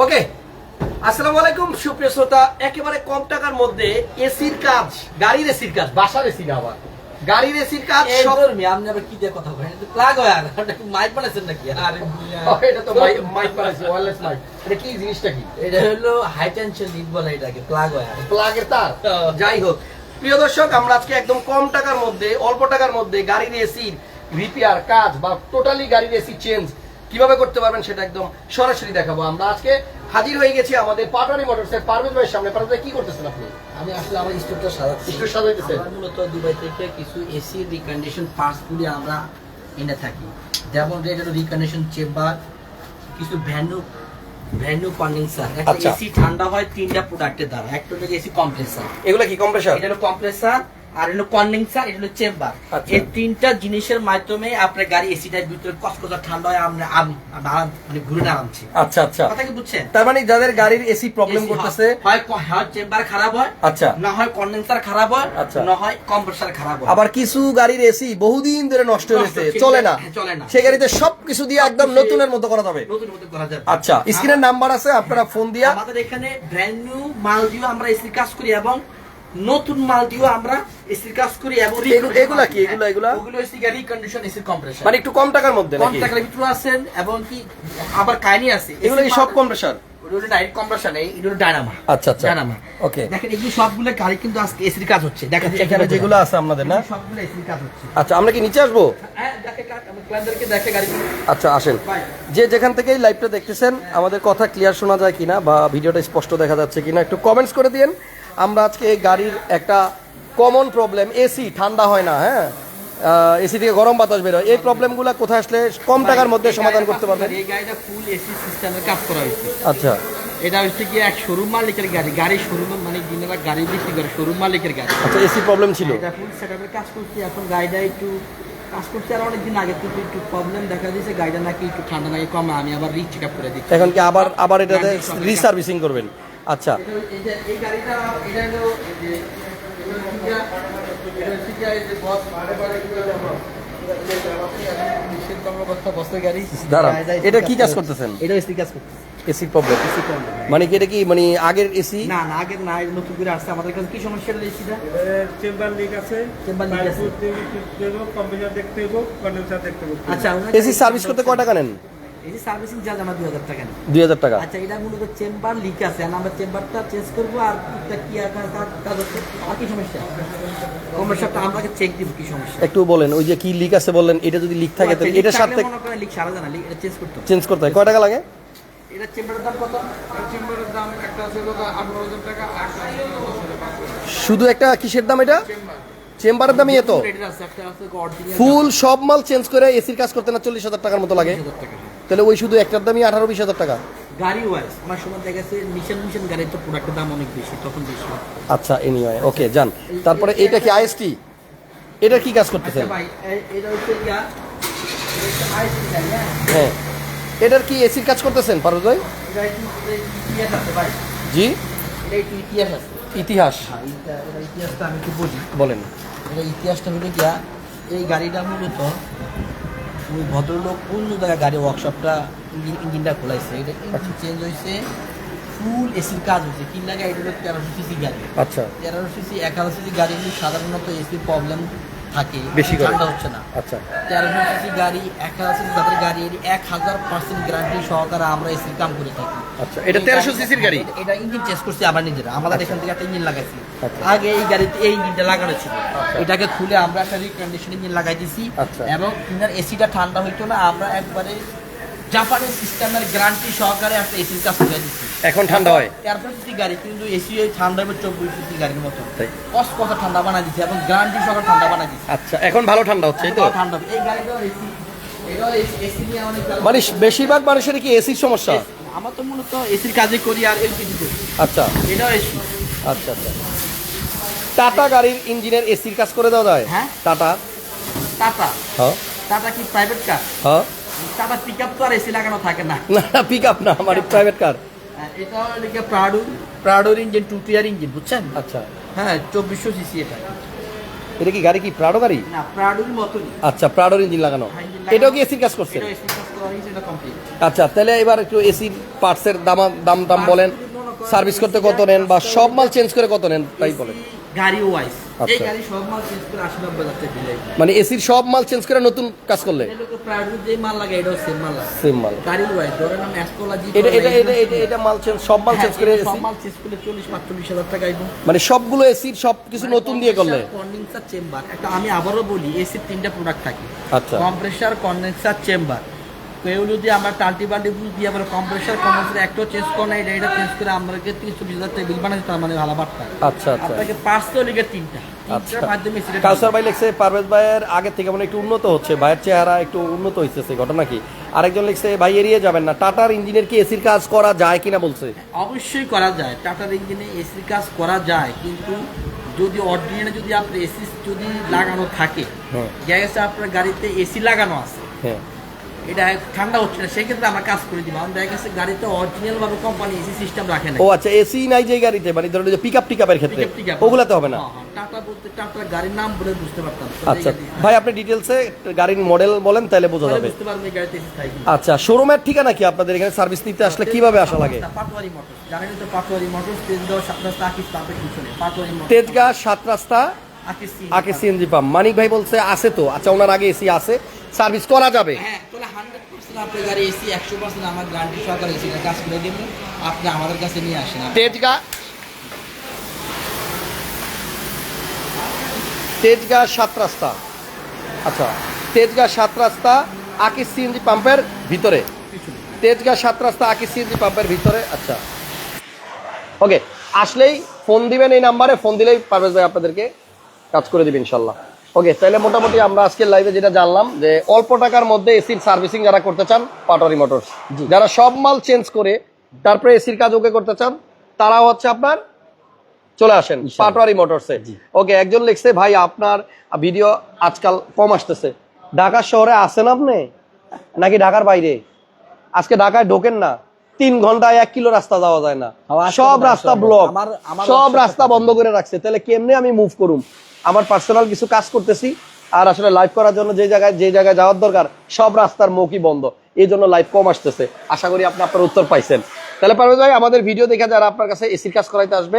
ওকে আসসালামু আলাইকুম সুপ্রিয় শ্রোতা। একেবারে কম টাকার মধ্যে এসির কাজ গাড়ির এসির কাজ বাসার এসি না আবার। গাড়ির এসির কাজ আপনি আবার কি দিয়ে কথা বলেন? plug হয় আর, এটা কি mic বানাইছেন নাকি? আরে এটা তো মাইক মাইক বানাইছে ওয়্যারলেস মাইক এটা কি জিনিসটা কি? এটা হলো high tension lead বলে এটাকে, plug হয়। প্লাগের তার। যাই হোক প্রিয় দর্শক আমরা আজকে একদম কম টাকার মধ্যে অল্প টাকার মধ্যে গাড়ির এসির রিপেয়ার কাজ বা টোটালি গাড়ির এসি চেঞ্জ কীভাবে করতে পারবেন সেটা একদম সরাসরি দেখাবো। আমরা আজকে হাজির হয়ে গেছি আমাদের পাটারি মোটরসের পারভেজ ভাইয়ের সামনে। পারভেজ ভাই কি করতেছেন আপনি? আমি আসলে আমার স্টোরটা সাজাচ্ছি। সাজাইতেছেন? মূলত দুবাই থেকে কিছু এসি রিকন্ডিশন পার্টস গুলি আমরা এনে থাকি। যেমন এটা রিকন্ডিশন চেম্বার কিছু ভ্যানু ভ্যানু কন্ডেন্সার একটা আচ্ছা। এসি ঠান্ডা হয় তিনটা প্রোডাক্টের দ্বারা। একটা হলো এসি কম্প্রেসার এগুলো কি কম্প্রেসার এটা হলো কম্প্রেসার আর হলো কন্ডেন্সার এটা হলো চেম্বার। আচ্ছা। এই তিনটা জিনিসের মাধ্যমে আপনার গাড়ি এসিটার ভিতরে কসকসা ঠান্ডা হয় আমরা আম- আরাম মানে ঘুরে নামছি। আচ্ছা আচ্ছা। কথা কি বুঝছেন? তার মানে যাদের গাড়ির এসি প্রবলেম করতেছে হয় হয় চেম্বার খারাপ হয় আচ্ছা। না হয় কন্ডেন্সার খারাপ হয় আচ্ছা। না হয় কম্প্রেসার খারাপ হয়। আবার কিছু গাড়ির এসি বহুদিন ধরে নষ্ট হয়েছে চলে না। হ্যাঁ, চলে না। সে গাড়িতে সবকিছু দিয়ে একদম নতুনের মতো করা যাবে। নতুন নতুন করা যাবে। আচ্ছা স্ক্রিনের নাম্বার আছে আপনারা ফোন দিয়া আমাদের এখানে ব্র্যান্ড নিউ মাল দিয়েও আমরা এসির কাজ করি এবং নতুন মাল দিয়েও আমরা এসির কাজ করি এবং এগুলা কি? এগুলা- এগুলা? ওগুলো এসি গাড়ি কন্ডিশন এসির কম্প্রেসার মানে একটু কম টাকার মধ্যে কম টাকার ভিতরে আছেন এবং কি আবার কাহিনী আছে। এগুলো কি সব কম্প্রেসার ওগুলো নাইট কম্প্রেসার নেই এগুলো ডায়নামা আচ্ছা, আচ্ছা। Dynamo Okay. দেখেন এগুলো সবগুলো গাড়ি কিন্তু আজকে এসির কাজ হচ্ছে। দেখেন এখানে যেগুলো আছে আপনাদের না? সবগুলো এসির কাজ হচ্ছে। আচ্ছা আমরা কি নিচে আসব? হ্যাঁ আচ্ছা আসেন। যে যেখান থেকেই লাইভটা দেখতেছেন আমাদের কথা ক্লিয়ার শোনা যায় কিনা বা ভিডিওটা স্পষ্ট দেখা যাচ্ছে কিনা একটু কমেন্টস করে দিন আমরা আজকে এই গাড়ির একটা কমন প্রবলেম এসি ঠান্ডা হয় না হ্যাঁ? এসি থেকে গরম বাতাস বেরোয় এই প্রবলেমগুলো কোথায় আসলে কম টাকার মধ্যে সমাধান করতে পারবেন? এই গাড়িটা ফুল এসি সিস্টেমের কাজ করা হয়েছে। আচ্ছা। এটা হচ্ছে কি এক শোরুম মালিকের গাড়ি। গাড়ি শোরুম মানে যিনারা গাড়ি বিক্রি করে শোরুম মালিকের গাড়ি। আচ্ছা এসি প্রবলেম ছিল? এটা ফুল সেটআপের কাজ করছি। এখন গাড়িটা একটু কাজ করছি। আর অনেকদিন আগে থেকে একটু প্রবলেম দেখা দিয়েছে। গাড়িটা নাকি একটু ঠান্ডা নাকি কম। আমি আবার রিচ চেক আপ করে দিচ্ছি। এখন কি আবার আবার এটাতে রিসার্ভিসিং করবেন? আচ্ছা। এটা এই গাড়িটা কি কাজ করতেছেন? এটা এসি কাজ করতেছে। AC problem. মানে কি এটা কি মানে আগের এসি না না আগের না এটা নতুন করে আসছে আমাদের কাছে কি সমস্যা হলো এসিটা চেম্বার লিক আছে। কম্পিউটার দেখতে কন্ডেন্সার আচ্ছা এসি সার্ভিস করতে কয় টাকা নেন? এসি সার্ভিসিং চার্জ আমার দুই হাজার টাকা নেই। দুই হাজার টাকা। আচ্ছা এটা মূলত চেম্বার লিক আছে আর আমরা চেম্বারটা চেঞ্জ করব আর এটা কি আর কাজ কাজ- কাজ হচ্ছে আর কি সমস্যা? সমস্যাটা আমরা চেক দিব কি সমস্যা? একটু বলেন ওই যে কি লিক আছে বললেন এটা যদি লিক থাকে তাহলে আচ্ছা, এটার থাকলে সাথে লিক সারা জানা লিক এটা চেঞ্জ করতে হবে। চেঞ্জ করতে হয়। কয় টাকা লাগে? এটা চেম্বারের দাম কত? চেম্বারের দাম একটা আছে আঠারো হাজার টাকা শুধু একটা কিসের দাম এটা? চেম্বারের দামই এত। ফুল সব মাল চেঞ্জ করে এসির কাজ করতে না চল্লিশ হাজার টাকার মতো লাগে? টাকা। তাহলে ওই শুধু একটার দামই আঠারো বিশ হাজার টাকা? গাড়ি ওয়াইজ আমার সময় দেখা গেছে মিশন মিশন গাড়ির তো প্রোডাক্টের দাম অনেক বেশি তখন বেশি আচ্ছা এনিওয়ে ওকে যান তারপরে এটা কি আইএসটি এটা কি কাজ করতেছেন আচ্ছা ভাই এটা হচ্ছে ইয়া হ্যাঁ? হ্যাঁ। এটার কি এসির কাজ করতেছেন পারুজ ভাই? জি? ইতিহাস হ্যাঁ, ইতিহাসটা আমি একটু বলি বলেন। এটা ইতিহাসটা হলো গিয়া এই গাড়িটা মূলত ওই ভদ্রলোক অন্য জায়গায় গাড়ি ওয়ার্কশপটা ইঞ্জিন ইঞ্জিনটা খোলাইছে? এটা ইঞ্জিন চেঞ্জ হয়েছে ফুল এসির কাজ হয়েছে কিন লাগে এটা তেরোশো সিসি গাড়ি। আচ্ছা। তেরোশো সিসি এগারো সিসি গাড়িগুলি সাধারণত এসির প্রবলেম থাকে বেশি ঠান্ডা হচ্ছে না। আচ্ছা। তেরোশো সিসি গাড়ি এক হাজার সিসি গাড়ি এক হাজার পার্সেন্ট গ্যারান্টি সহকারে আমরা এসির কাম করে থাকি। আচ্ছা এটা তেরোশো সিসির গাড়ি? এটা ইঞ্জিন চেঞ্জ করছি আবার নিজেরা। আমাদের এখান থেকে একটা ইঞ্জিন লাগাইছি। আচ্ছা। আগে এই গাড়িতে এই ইঞ্জিনটা লাগানো ছিল। এটাকে খুলে আমরা একটা রিকন্ডিশন ইঞ্জিন লাগাই দিছি। আচ্ছা। এবং ইনার এসিটা ঠান্ডা হইতো না আমরা একবারে জাপানের সিস্টেমের গ্যারান্টি সহকারে একটা এসির কাজ করে দিচ্ছি এখন ঠান্ডা হয়। এয়ারপোর্ট গাড়ি কিন্তু এসি ওই ঠান্ডা হবে চব্বিশ গাড়ির মতো। ঠান্ডা বানাই দিচ্ছে এবং গ্যারান্টি ঠান্ডা বানাই দিচ্ছে আচ্ছা এখন ভালো ঠান্ডা হচ্ছে এই তো? ঠান্ডা এই গাড়িটাও এসি মানে বেশিরভাগ মানুষের কি এসির সমস্যা? আমার তো মূলত এসির কাজে করি আর এলপিজি করি। আচ্ছা। এটাও এসি আচ্ছা আচ্ছা। টাটা গাড়ির ইঞ্জিনের এসির কাজ করে দেওয়া যায় হ্যাঁ। টাটা। টাটা। হ্যাঁ। টাটা কি প্রাইভেট কার হ্যাঁ। টাটা পিক আপ তো আর এসি লাগানো থাকে না। না পিক আপ না আমার প্রাইভেট কার হ্যাঁ, প্রাডু প্রাডোর ইঞ্জিন টু টিয়ার ইঞ্জিন বুঝছেন? আচ্ছা। হ্যাঁ চব্বিশশো সিসি এটা। এটা কি গাড়ি কি প্রাডো গাড়ি? না প্রাডুর মতনই। আচ্ছা প্রাডোর ইঞ্জিন লাগানো। হ্যাঁ, engine লাগানো। এটাও কি এসির কাজ করছে? এসি। আচ্ছা তাহলে এবার একটু এসির পার্টসের দাম দাম দাম বলেন। সার্ভিস করতে কত নেন বা সব মাল চেঞ্জ করে কত নেন তাই বলেন। গাড়ি ওয়াইজ এই আচ্ছা। গাড়ি সব মাল চেঞ্জ করে আশি নব্বই হাজার টাকা বিল মানে এসির সব মাল চেঞ্জ করে নতুন কাজ করলে? প্রাডুর যে মাল লাগে এটাও সেম মাল লাগে সেম মাল। গাড়ি ওয়াইজ ধরেন আমি অ্যাস্ট্রোলা এটা এটা এটা এটা এটা মাল চেঞ্জ সব মাল চেঞ্জ করে হ্যাঁ, সব মাল চেঞ্জ করে চল্লিশ পাঁচচল্লিশ হাজার টাকা আইবো। মানে সবগুলো এসির সব কিছু নতুন দিয়ে করলে? কন্ডেন্সার চেম্বার একটা আমি আবারও বলি এসির তিনটা প্রোডাক্ট থাকে। আচ্ছা। কম্প্রেসার কন্ডেন্সার চেম্বার কেউ যদি আমরা টাল্টি বাল্টি দিয়ে আবার কম্প্রেসার কন্ডেন্সার একটাও চেঞ্জ করে না এটা এটা চেঞ্জ করে আমাদেরকে তিরিশ চল্লিশ হাজার টাকা বিল বানাচ্ছে তার মানে ভালো বার্তা। আচ্ছা আচ্ছা। আপনাকে পাঁচশো লিগের তিনটা। আচ্ছা। কাউসার ভাই লিখছে পারভেজ ভাইয়ের আগে থেকে মানে একটু উন্নত হচ্ছে ভাইয়ের চেহারা একটু উন্নত হইতেছে ঘটনা কি? আরেকজন লিখছে ভাই এড়িয়ে যাবেন না টাটার ইঞ্জিনের কি এসির কাজ করা যায় কিনা? বলছে। অবশ্যই করা যায় টাটার ইঞ্জিনে এসির কাজ করা যায় কিন্তু যদি অরিজিনালে যদি আপনার এসি যদি লাগানো থাকে হ্যাঁ। দেখা গেছে আপনার গাড়িতে এসি লাগানো আছে। হ্যাঁ। এটা ঠান্ডা হচ্ছে না সেক্ষেত্রে আমরা কাজ করে দেখা গেছে গাড়িতে অরিজিনাল ভাবে কোম্পানি এসি সিস্টেম রাখে না ও আচ্ছা এসি নাই যে গাড়িতে মানে ধরুন যে পিক আপ টিক ক্ষেত্রে ওগুলাতে হবে না? টাটা বলতে টাটার গাড়ির নাম বলে বুঝতে পারতাম। আচ্ছা ভাই আপনি ডিটেলসে গাড়ির মডেল বলেন তাহলে বোঝা যাবে। বুঝতে পারবেন গাড়িতে এসি থাকে আচ্ছা শোরুমের ঠিকানা কি আপনাদের এখানে? সার্ভিস নিতে আসলে কীভাবে আসা লাগে? পাটোয়ারি মোটরস জানেন তো তেজগাঁও সাত রাস্তা আকিস পাম্পের পিছনে। তেজগাঁ সাত রাস্তা আকিস সিএনজি পাম্প। মানিক ভাই বলছে আছে তো। আচ্ছা ওনার আগে এসি আছে। সার্ভিস করা যাবে। হ্যাঁ তেজগাঁ। সাত রাস্তা। আচ্ছা তেজগাঁ সাত রাস্তা, আকিস সিএনজি পাম্পের ভিতরে। তেজগাঁ সাত রাস্তা, আকিস সিএনজি পাম্পের ভিতরে। আচ্ছা। ওকে আসলেই ফোন দিবেন এই নাম্বারে, ফোন দিলেই পারভেজ ভাই আপনাদেরকে কাজ করে দিবেন ইনশাল্লাহ। ওকে তাহলে মোটামুটি আমরা আজকের লাইভে যেটা জানলাম যে অল্প টাকার মধ্যে এসির সার্ভিসিং যারা করতে চান পাটোয়ারি মোটরস যারা সব মাল চেঞ্জ করে তারপরে এসির কাজ ওকে করতে চান তারা হচ্ছে আপনার চলে আসেন পাটোয়ারি মোটরসে ওকে একজন লিখছে ভাই আপনার ভিডিও আজকাল কম আসতেছে। ঢাকা শহরে আসেন আপনি? নাকি ঢাকার বাইরে? আজকে ঢাকায় ঢোকেন না। তিন ঘন্টায় এক কিলো রাস্তা যাওয়া যায় না। সব রাস্তা ব্লক সব রাস্তা বন্ধ করে রাখছে। তাহলে কেমনে আমি মুভ করুম? আমার পার্সোনাল কিছু কাজ করতেছি আর আসলে লাইভ করার জন্য যে জায়গায় যে জায়গায় যাওয়ার দরকার সব রাস্তার মুখই বন্ধ। এই জন্য লাইভ কম আসতেছে। আশা করি আপনি আপনার উত্তর পাইছেন। তাহলে পারভেজ ভাই আমাদের ভিডিও দেখে যারা আপনার কাছে এসির কাজ করাইতে আসবে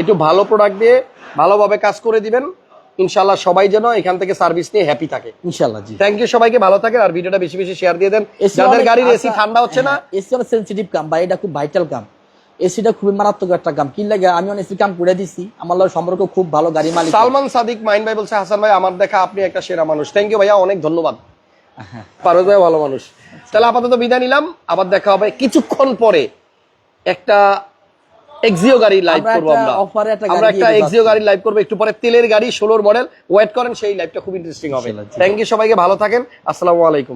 একটু ভালো প্রোডাক্ট দিয়ে ভালোভাবে কাজ করে দিবেন। ইনশাল্লাহ সবাই যেন এখান থেকে সার্ভিস নিয়ে হ্যাপি থাকে। ইনশাল্লাহ জি। থ্যাংক ইউ সবাইকে ভালো থাকেন আর ভিডিওটা বেশি বেশি শেয়ার দিয়ে দেন। যাদের গাড়ির এসি ঠান্ডা হচ্ছে না। এসি অনেক সেন্সিটিভ কাম বা এটা খুব ভাইটাল কাম। এসিটা খুবই মারাত্মক একটা কাম কি লাগে? আমি অনেক এসি কাম করে দিছি। আমার সম্পর্ক খুব ভালো গাড়ি মালিক। সালমান সাদিক মাইন ভাই বলছে হাসান ভাই আমার দেখা আপনি একটা সেরা মানুষ। থ্যাংক ইউ ভাইয়া অনেক ধন্যবাদ। পারভেজ ভাই ভালো মানুষ। তাহলে আপাতত বিদায় নিলাম। আবার দেখা হবে কিছুক্ষণ পরে একটা এক্সিও গাড়ি লাইভ করব আমরা। আমরা একটা এক্সিও গাড়ি লাইভ করব। একটু পরে তেলের গাড়ি ষোলোর মডেল ওয়েট করেন সেই লাইভটা খুব ইন্টারেস্টিং হবে। থ্যাংক ইউ সবাইকে ভালো থাকেন। আসসালামু আলাইকুম।